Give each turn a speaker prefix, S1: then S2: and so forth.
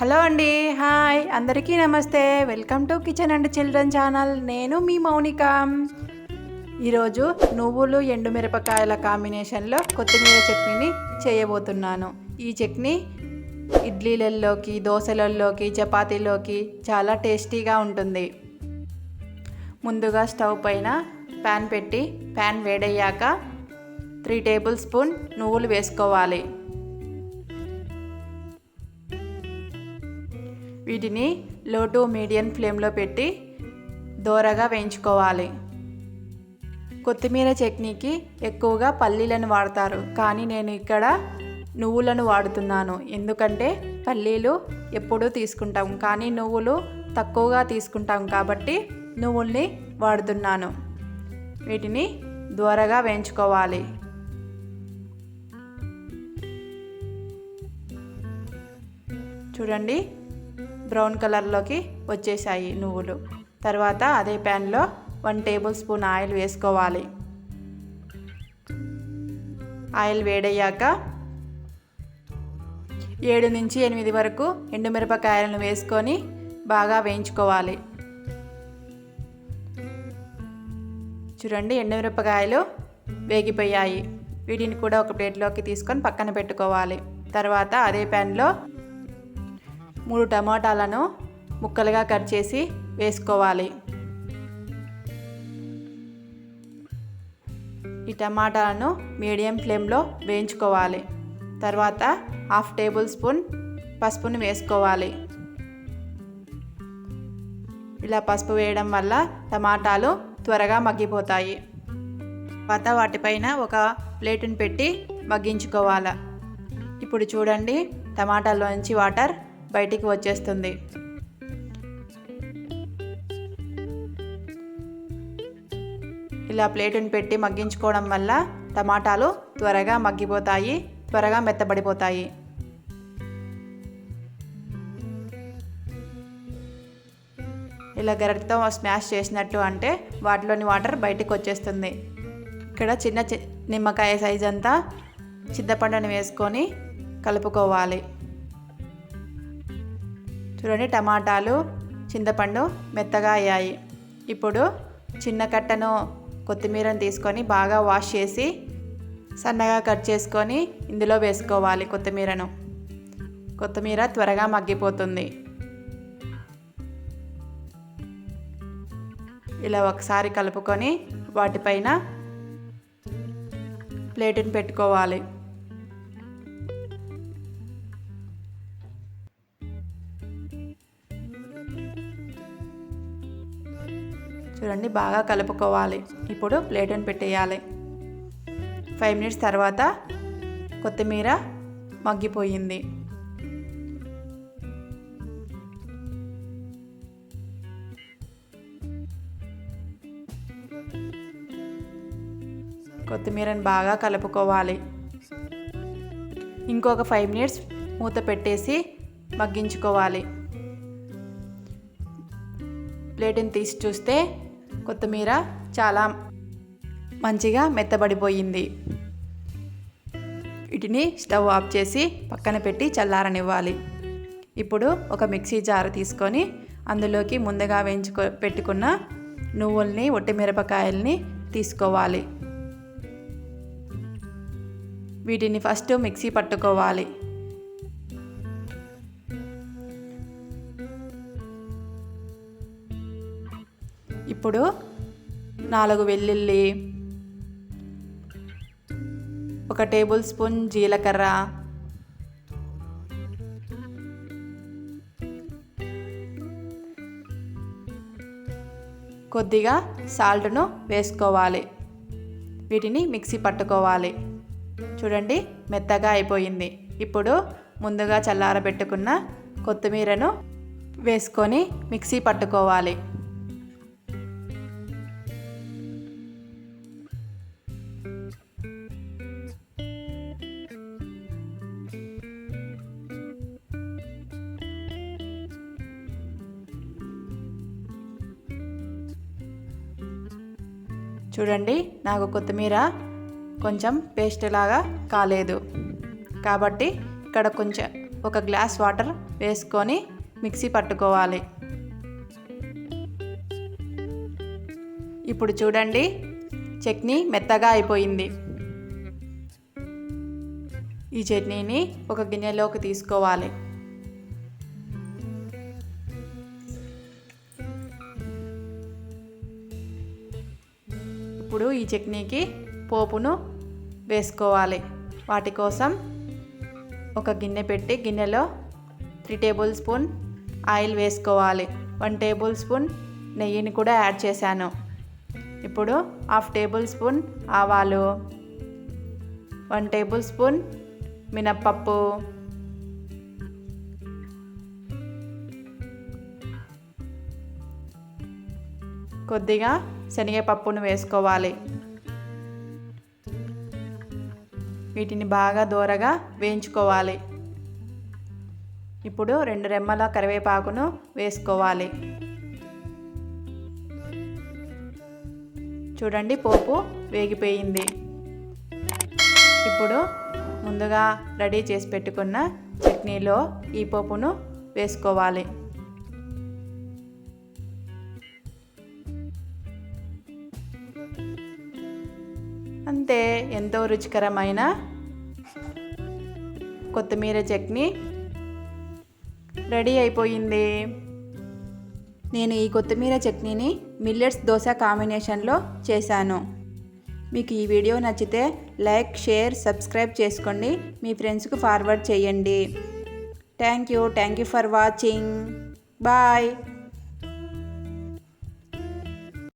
S1: Hello అండి hi. అందరికీ నమస్తే. Welcome to kitchen and children channel. నేను మీ మౌనిక. ఈరోజు నువ్వులు ఎండుమిరపకాయల కాంబినేషన్లో కొత్తిమీర చట్నీని చేయబోతున్నాను. ఈ చట్నీ ఇడ్లీలలోకి దోశలలోకి చపాతీలోకి చాలా టేస్టీగా ఉంటుంది. ముందుగా స్టవ్ పైన ప్యాన్ పెట్టి ప్యాన్ వేడయ్యాక త్రీ టేబుల్ స్పూన్ నువ్వులు వేసుకోవాలి. వీటిని లో టు మీడియం ఫ్లేమ్లో పెట్టి దోరగా వేయించుకోవాలి. కొత్తిమీర చట్నీకి ఎక్కువగా పల్లీలను వాడతారు. కానీ నేను ఇక్కడ నువ్వులను వాడుతున్నాను. ఎందుకంటే పల్లీలు ఎప్పుడూ తీసుకుంటాం. కానీ నువ్వులు తక్కువగా తీసుకుంటాం కాబట్టి నువ్వుల్ని వాడుతున్నాను. వీటిని దోరగా వేయించుకోవాలి. చూడండి. బ్రౌన్ కలర్లోకి వచ్చేసాయి నువ్వులు. తర్వాత అదే ప్యాన్లో వన్ టేబుల్ స్పూన్ ఆయిల్ వేసుకోవాలి. ఆయిల్ వేడయ్యాక ఏడు నుంచి ఎనిమిది వరకు ఎండుమిరపకాయలను వేసుకొని బాగా వేయించుకోవాలి. చూడండి ఎండుమిరపకాయలు వేగిపోయాయి. వీటిని కూడా ఒక ప్లేట్లోకి తీసుకొని పక్కన పెట్టుకోవాలి. తర్వాత అదే ప్యాన్లో మూడు టమాటాలను ముక్కలుగా కట్ చేసి వేసుకోవాలి. ఈ టమాటాలను మీడియం ఫ్లేమ్లో వేయించుకోవాలి. తర్వాత హాఫ్ టేబుల్ స్పూన్ పసుపుని వేసుకోవాలి. ఇలా పసుపు వేయడం వల్ల టమాటాలు త్వరగా మగ్గిపోతాయి. తర్వాత వాటిపైన ఒక ప్లేటుని పెట్టి మగ్గించుకోవాలి. ఇప్పుడు చూడండి టమాటాలోంచి వాటర్ బయటికి వచ్చేస్తుంది. ఇలా ప్లేటుని పెట్టి మగ్గించుకోవడం వల్ల టమాటాలు త్వరగా మగ్గిపోతాయి త్వరగా మెత్తబడిపోతాయి. ఇలా గరిటతో స్మాష్ చేసినట్టు అంటే వాటిలోని వాటర్ బయటికి వచ్చేస్తుంది. ఇక్కడ చిన్న చి నిమ్మకాయ సైజ్ అంతా చింతపండుని వేసుకొని కలుపుకోవాలి. చూడండి టమాటాలు చింతపండు మెత్తగా అయ్యాయి. ఇప్పుడు చిన్న కట్టను కొత్తిమీరను తీసుకొని బాగా వాష్ చేసి సన్నగా కట్ చేసుకొని ఇందులో వేసుకోవాలి కొత్తిమీరను. కొత్తిమీర త్వరగా మగ్గిపోతుంది. ఇలా ఒకసారి కలుపుకొని వాటిపైన ప్లేటుని పెట్టుకోవాలి. చూడండి బాగా కలుపుకోవాలి. ఇప్పుడు ప్లేట్ని పెట్టేయాలి. ఫైవ్ మినిట్స్ తర్వాత కొత్తిమీర మగ్గిపోయింది. కొత్తిమీరని బాగా కలుపుకోవాలి. ఇంకొక ఫైవ్ మినిట్స్ మూత పెట్టేసి మగ్గించుకోవాలి. ప్లేట్ని తీసి చూస్తే కొత్తిమీర చాలా మంచిగా మెత్తబడిపోయింది. వీటిని స్టవ్ ఆఫ్ చేసి పక్కన పెట్టి చల్లారనివ్వాలి. ఇప్పుడు ఒక మిక్సీ జారు తీసుకొని అందులోకి ముందుగా వేయించుకో పెట్టుకున్న నువ్వుల్ని ఒట్టిమిరపకాయల్ని తీసుకోవాలి. వీటిని ఫస్ట్ మిక్సీ పట్టుకోవాలి. ఇప్పుడు నాలుగు వెల్లుల్లి ఒక టేబుల్ స్పూన్ జీలకర్ర కొద్దిగా సాల్ట్ను వేసుకోవాలి. వీటిని మిక్సీ పట్టుకోవాలి. చూడండి మెత్తగా అయిపోయింది. ఇప్పుడు ముందుగా చల్లారబెట్టుకున్న కొత్తిమీరను వేసుకొని మిక్సీ పట్టుకోవాలి. చూడండి నాకు కొత్తిమీర కొంచెం పేస్ట్ లాగా కాలేదు. కాబట్టి ఇక్కడ కొంచెం ఒక గ్లాస్ వాటర్ వేసుకొని మిక్సీ పట్టుకోవాలి. ఇప్పుడు చూడండి చట్నీ మెత్తగా అయిపోయింది. ఈ చట్నీని ఒక గిన్నెలోకి తీసుకోవాలి. ఇప్పుడు ఈ చట్నీకి పోపును వేసుకోవాలి. వాటి కోసం ఒక గిన్నె పెట్టి గిన్నెలో త్రీ టేబుల్ స్పూన్ ఆయిల్ వేసుకోవాలి. వన్ టేబుల్ స్పూన్ నెయ్యిని కూడా యాడ్ చేశాను. ఇప్పుడు హాఫ్ టేబుల్ స్పూన్ ఆవాలు వన్ టేబుల్ స్పూన్ మినప్పప్పు కొద్దిగా శనగపప్పును వేసుకోవాలి. వీటిని బాగా దూరగా వేయించుకోవాలి. ఇప్పుడు రెండు రెమ్మల కరివేపాకును వేసుకోవాలి. చూడండి పోపు వేగిపోయింది. ఇప్పుడు ముందుగా రెడీ చేసి పెట్టుకున్న చట్నీలో ఈ పోపును వేసుకోవాలి. అంతే ఎంతో రుచికరమైన కొత్తిమీర చట్నీ రెడీ అయిపోయింది. నేను ఈ కొత్తిమీర చట్నీని మిల్లెట్స్ దోశ కాంబినేషన్లో చేశాను. మీకు ఈ వీడియో నచ్చితే లైక్ షేర్ సబ్స్క్రైబ్ చేసుకోండి. మీ ఫ్రెండ్స్కు ఫార్వర్డ్ చేయండి. Thank you. Thank you for watching. Bye.